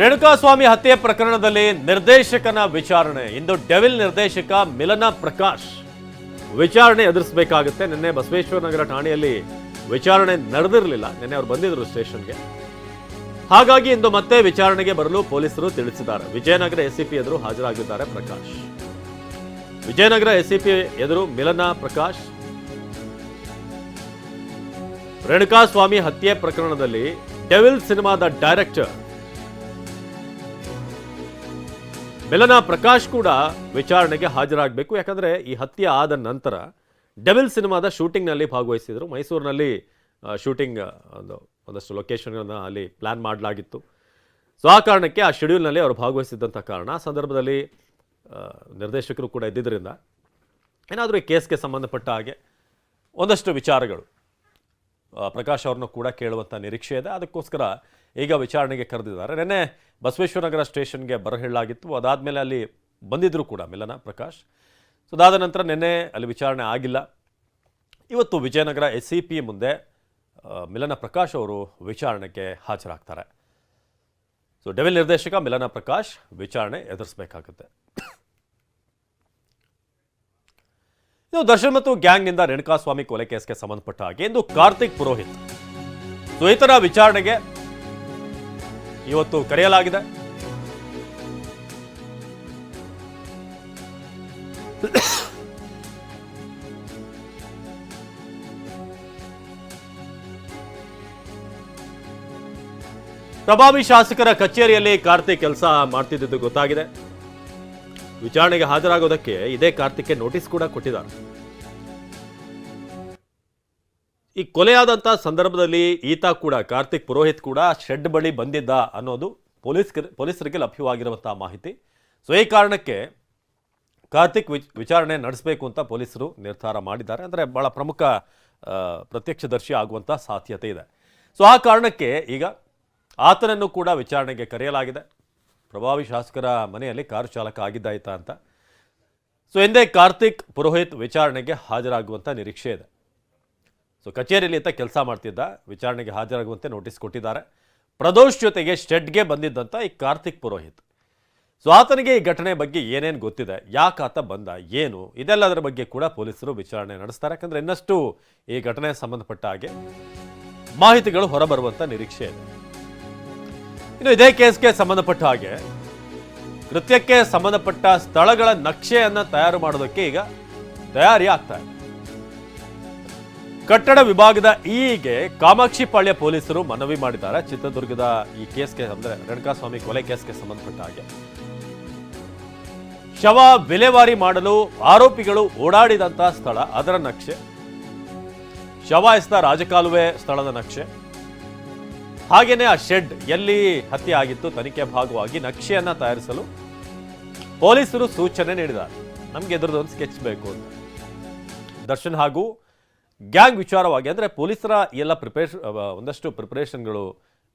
ರೇಣುಕಾಸ್ವಾಮಿ ಹತ್ಯೆ ಪ್ರಕರಣದಲ್ಲಿ ನಿರ್ದೇಶಕನ ವಿಚಾರಣೆ. ಇಂದು ಡೆವಿಲ್ ನಿರ್ದೇಶಕ ಮಿಲನ ಪ್ರಕಾಶ್ ವಿಚಾರಣೆ ಎದುರಿಸಬೇಕಾಗುತ್ತೆ. ನಿನ್ನೆ ಬಸವೇಶ್ವರ ನಗರ ಠಾಣೆಯಲ್ಲಿ ವಿಚಾರಣೆ ನಡೆದಿರಲಿಲ್ಲ. ನಿನ್ನೆ ಅವ್ರು ಬಂದಿದ್ರು ಸ್ಟೇಷನ್ಗೆ. ಹಾಗಾಗಿ ಇಂದು ಮತ್ತೆ ವಿಚಾರಣೆಗೆ ಬರಲು ಪೊಲೀಸರು ತಿಳಿಸಿದ್ದಾರೆ. ವಿಜಯನಗರ ಎಸಿಪಿ ಎದುರು ಹಾಜರಾಗಿದ್ದಾರೆ ಪ್ರಕಾಶ್. ವಿಜಯನಗರ ಎಸಿಪಿ ಎದುರು ಮಿಲನ ಪ್ರಕಾಶ್. ರೇಣುಕಾಸ್ವಾಮಿ ಹತ್ಯೆ ಪ್ರಕರಣದಲ್ಲಿ ಡೆವಿಲ್ ಸಿನಿಮಾದ ಡೈರೆಕ್ಟರ್ ಮಿಲನ ಪ್ರಕಾಶ್ ಕೂಡ ವಿಚಾರಣೆಗೆ ಹಾಜರಾಗಬೇಕು. ಯಾಕಂದರೆ ಈ ಹತ್ಯೆ ಆದ ನಂತರ ಡೆವಿಲ್ ಸಿನಿಮಾದ ಶೂಟಿಂಗ್ನಲ್ಲಿ ಭಾಗವಹಿಸಿದರು. ಮೈಸೂರಿನಲ್ಲಿ ಶೂಟಿಂಗ್ ಒಂದು, ಒಂದಷ್ಟು ಲೊಕೇಶನ್ಗಳನ್ನು ಅಲ್ಲಿ ಪ್ಲ್ಯಾನ್ ಮಾಡಲಾಗಿತ್ತು. ಸೊ, ಆ ಕಾರಣಕ್ಕೆ ಆ ಶೆಡ್ಯೂಲ್ನಲ್ಲಿ ಅವರು ಭಾಗವಹಿಸಿದ್ದಂಥ ಕಾರಣ ಆ ಸಂದರ್ಭದಲ್ಲಿ ನಿರ್ದೇಶಕರು ಕೂಡ ಇದ್ದಿದ್ದರಿಂದ ಏನಾದರೂ ಈ ಕೇಸ್ಗೆ ಸಂಬಂಧಪಟ್ಟ ಹಾಗೆ ಒಂದಷ್ಟು ವಿಚಾರಗಳು. ಪ್ರಕಾಶ್ ಅವ್ರನ್ನು ಕೂಡ ಕೇಳುವಂಥ ನಿರೀಕ್ಷೆ ಇದೆ. ಅದಕ್ಕೋಸ್ಕರ ಈಗ ವಿಚಾರಣೆಗೆ ಕರೆದಿದ್ದಾರೆ. ನಿನ್ನೆ ಬಸವೇಶ್ವರ ನಗರ ಸ್ಟೇಷನ್ಗೆ ಬರಹೇಳಲಾಗಿತ್ತು. ಅದಾದಮೇಲೆ ಅಲ್ಲಿ ಬಂದಿದ್ದರೂ ಕೂಡ ಮಿಲನ, ಪ್ರಕಾಶ್. ಸೊ ಅದಾದ ನಂತರ ನಿನ್ನೆ ಅಲ್ಲಿ ವಿಚಾರಣೆ ಆಗಿಲ್ಲ. ಇವತ್ತು ವಿಜಯನಗರ ಎಸ್ ಸಿ ಪಿ ಮುಂದೆ ಮಿಲನ, ಪ್ರಕಾಶ್ ಅವರು ವಿಚಾರಣೆಗೆ ಹಾಜರಾಗ್ತಾರೆ. ಸೊ ಡೆವಿಲ್ ನಿರ್ದೇಶಕ ಮಿಲನ, ಪ್ರಕಾಶ್ ವಿಚಾರಣೆ ಎದುರಿಸಬೇಕಾಗುತ್ತೆ. ಇನ್ನು ದರ್ಶನ್ ಮತ್ತು ಗ್ಯಾಂಗ್ನಿಂದ ರೇಣುಕಾಸ್ವಾಮಿ ಕೊಲೆ ಕೇಸ್ಗೆ ಸಂಬಂಧಪಟ್ಟ ಹಾಗೆ ಇಂದು ಕಾರ್ತಿಕ್ ಪುರೋಹಿತ್. ದ್ವೈತರ ವಿಚಾರಣೆಗೆ ಇವತ್ತು ಕರೆಯಲಾಗಿದೆ. ಪ್ರಭಾವಿ ಶಾಸಕರ ಕಚೇರಿಯಲ್ಲಿ ಕಾರ್ತಿಕ್ ಕೆಲಸ ಮಾಡ್ತಿದ್ದು ಗೊತ್ತಾಗಿದೆ. ವಿಚಾರಣೆಗೆ ಹಾಜರಾಗೋದಕ್ಕೆ ಇದೇ ಕಾರ್ತಿಕ್ಗೆ ನೋಟಿಸ್ ಕೂಡ ಕೊಟ್ಟಿದ್ದಾರೆ. ಈ ಕೊಲೆಯಾದಂಥ ಸಂದರ್ಭದಲ್ಲಿ ಈತ ಕೂಡ, ಕಾರ್ತಿಕ್ ಪುರೋಹಿತ್ ಕೂಡ ಶೆಡ್ ಬಳಿ ಬಂದಿದ್ದ ಅನ್ನೋದು ಪೊಲೀಸ್ ಪೊಲೀಸರಿಗೆ ಲಭ್ಯವಾಗಿರುವಂಥ ಮಾಹಿತಿ. ಸೊ ಈ ಕಾರಣಕ್ಕೆ ಕಾರ್ತಿಕ್ ವಿಚ್- ವಿಚಾರಣೆ ನಡೆಸಬೇಕು ಅಂತ ಪೊಲೀಸರು ನಿರ್ಧಾರ ಮಾಡಿದ್ದಾರೆ. ಅಂದರೆ ಭಾಳ ಪ್ರಮುಖ ಪ್ರತ್ಯಕ್ಷದರ್ಶಿ ಆಗುವಂಥ ಸಾಧ್ಯತೆ ಇದೆ. ಸೊ ಆ ಕಾರಣಕ್ಕೆ ಈಗ ಆತನನ್ನು ಕೂಡ ವಿಚಾರಣೆಗೆ ಕರೆಯಲಾಗಿದೆ. ಪ್ರಭಾವಿ ಶಾಸಕರ ಮನೆಯಲ್ಲಿ ಕಾರು ಚಾಲಕ ಆಗಿದ್ದಾಯ್ತಾ ಅಂತ. ಸೊ ಎಂದೇ ಕಾರ್ತಿಕ್ ಪುರೋಹಿತ್ ವಿಚಾರಣೆಗೆ ಹಾಜರಾಗುವಂಥ ನಿರೀಕ್ಷೆ ಇದೆ. ಸೊ ಕಚೇರಿಯಲ್ಲಿ ಅಂತ ಕೆಲಸ ಮಾಡ್ತಿದ್ದ, ವಿಚಾರಣೆಗೆ ಹಾಜರಾಗುವಂತೆ ನೋಟಿಸ್ ಕೊಟ್ಟಿದ್ದಾರೆ. ಪ್ರದೋಷ್ ಜೊತೆಗೆ ಶೆಡ್ಗೆ ಬಂದಿದ್ದಂಥ ಈ ಕಾರ್ತಿಕ್ ಪುರೋಹಿತ್. ಸೊ ಆತನಿಗೆ ಈ ಘಟನೆ ಬಗ್ಗೆ ಏನೇನು ಗೊತ್ತಿದೆ, ಯಾಕೆ ಆತ ಬಂದ, ಏನು, ಇದೆಲ್ಲದರ ಬಗ್ಗೆ ಕೂಡ ಪೊಲೀಸರು ವಿಚಾರಣೆ ನಡೆಸ್ತಾರೆ. ಯಾಕಂದರೆ ಇನ್ನಷ್ಟು ಈ ಘಟನೆ ಸಂಬಂಧಪಟ್ಟ ಹಾಗೆ ಮಾಹಿತಿಗಳು ಹೊರಬರುವಂಥ ನಿರೀಕ್ಷೆ ಇದೆ. ಇನ್ನು ಇದೇ ಕೇಸ್ಗೆ ಸಂಬಂಧಪಟ್ಟ ಹಾಗೆ, ಕೃತ್ಯಕ್ಕೆ ಸಂಬಂಧಪಟ್ಟ ಸ್ಥಳಗಳ ನಕ್ಷೆಯನ್ನು ತಯಾರು ಮಾಡೋದಕ್ಕೆ ಈಗ ತಯಾರಿ ಆಗ್ತಾ ಇದೆ. ಕಟ್ಟಡ ವಿಭಾಗದ ಈಗೆ ಕಾಮಾಕ್ಷಿಪಾಳ್ಯ ಪೊಲೀಸರು ಮನವಿ ಮಾಡಿದ್ದಾರೆ. ಚಿತ್ರದುರ್ಗದ ಈ ಕೇಸ್ಗೆ ಅಂದ್ರೆ ರೇಣುಕಾಸ್ವಾಮಿ ಕೊಲೆ ಕೇಸ್ಗೆ ಸಂಬಂಧಪಟ್ಟ ಹಾಗೆ. ಶವ ವಿಲೇವಾರಿ ಮಾಡಲು ಆರೋಪಿಗಳು ಓಡಾಡಿದಂತಹ ಸ್ಥಳ, ಅದರ ನಕ್ಷೆ. ಶವ ಎಸ್ತ ರಾಜಕಾಲುವೆ ಸ್ಥಳದ ನಕ್ಷೆ. ಹಾಗೇನೆ ಆ ಶೆಡ್ ಎಲ್ಲಿ ಹತ್ಯೆ ಆಗಿತ್ತು, ತನಿಖೆ ಭಾಗವಾಗಿ ನಕ್ಷೆಯನ್ನ ತಯಾರಿಸಲು ಪೊಲೀಸರು ಸೂಚನೆ ನೀಡಿದ್ದಾರೆ. ನಮ್ಗೆ ಎದುರದೊಂದು ಸ್ಕೆಚ್ ಬೇಕು ದರ್ಶನ್ ಹಾಗೂ ಗ್ಯಾಂಗ್ ವಿಚಾರವಾಗಿ ಅಂದರೆ ಪೊಲೀಸರ ಎಲ್ಲ ಪ್ರಿಪೇರ್ ಒಂದಷ್ಟು ಪ್ರಿಪ್ರೇಷನ್ಗಳು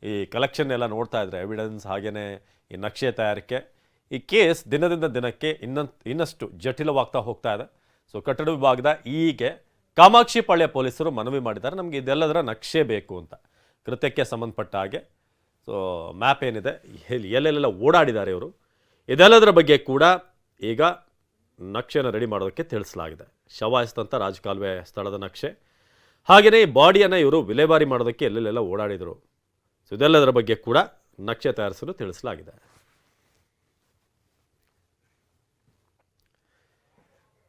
ಈ ಕಲೆಕ್ಷನ್ ಎಲ್ಲ ನೋಡ್ತಾ ಇದ್ದಾರೆ ಎವಿಡೆನ್ಸ್ ಹಾಗೆಯೇ ಈ ನಕ್ಷೆ ತಯಾರಿಕೆ. ಈ ಕೇಸ್ ದಿನದಿಂದ ದಿನಕ್ಕೆ ಇನ್ನೊಂದು ಇನ್ನಷ್ಟು ಜಟಿಲವಾಗ್ತಾ ಹೋಗ್ತಾ ಇದೆ. ಸೊ ಕಟ್ಟಡ ವಿಭಾಗದ ಈಗೆ ಕಾಮಾಕ್ಷಿಪಾಳ್ಯ ಪೊಲೀಸರು ಮನವಿ ಮಾಡಿದ್ದಾರೆ. ನಮಗೆ ಇದೆಲ್ಲದರ ನಕ್ಷೆ ಬೇಕು ಅಂತ. ಕೃತ್ಯಕ್ಕೆ ಸಂಬಂಧಪಟ್ಟ ಹಾಗೆ. ಸೊ ಮ್ಯಾಪ್ ಏನಿದೆ? ಎಲ್ಲಿ, ಎಲ್ಲೆಲ್ಲೆಲ್ಲ ಓಡಾಡಿದ್ದಾರೆ ಇವರು. ಇದೆಲ್ಲದರ ಬಗ್ಗೆ ಕೂಡ ಈಗ ನಕ್ಷೆಯನ್ನು ರೆಡಿ ಮಾಡೋದಕ್ಕೆ ತಿಳಿಸಲಾಗಿದೆ. ಶವ ಎಸ್ತಂಥ ರಾಜಕಾಲುವೆ ಸ್ಥಳದ ನಕ್ಷೆ. ಹಾಗೆಯೇ ಬಾಡಿಯನ್ನು ಇವರು ವಿಲೇವಾರಿ ಮಾಡೋದಕ್ಕೆ ಎಲ್ಲೆಲ್ಲೆಲ್ಲ ಓಡಾಡಿದರು. ಸೊ ಇದೆಲ್ಲದರ ಬಗ್ಗೆ ಕೂಡ ನಕ್ಷೆ ತಯಾರಿಸಲು ತಿಳಿಸಲಾಗಿದೆ.